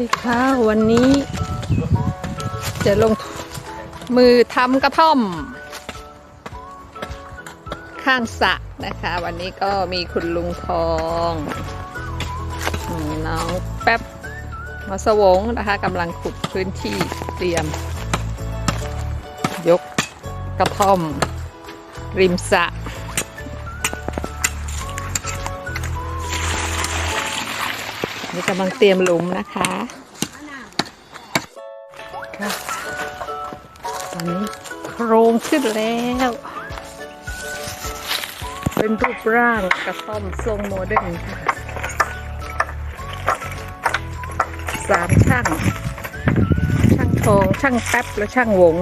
ดีค่ะวันนี้ จะลงมือทำกระท่อม ข้างสระนะคะ วันนี้ก็มีคุณลุงทองน้องแป๊บมาสวงนะคะกำลังขุดพื้นที่เตรียม ยกกระท่อม ริมสระ นี่กำลังเตรียมหลุมนะคะตอนนี้โครงขึ้นแล้ว เป็นรูปร่างกระท่อมทรงโมเดิร์นค่ะสามช่าง ช่างทองช่างแป๊บและช่างหวง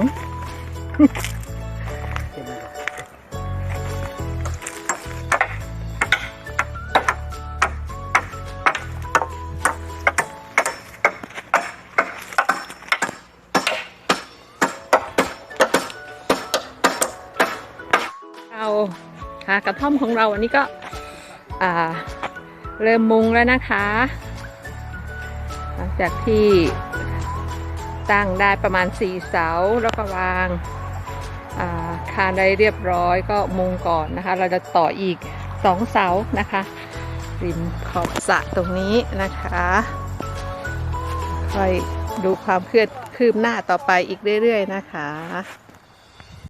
ค่ะกระท่อมของเราอันนี้ก็เริ่มมุงแล้วนะคะ หลังจากที่ตั้งได้ประมาณ4เสาแล้วก็วางาคานได้เรียบร้อยก็มุงก่อนนะคะ เราจะต่ออีก2เสานะคะริมขอบสระตรงนี้นะคะค่อยดูความเคลื่อนคืบหน้าต่อไปอีกเรื่อยๆนะคะ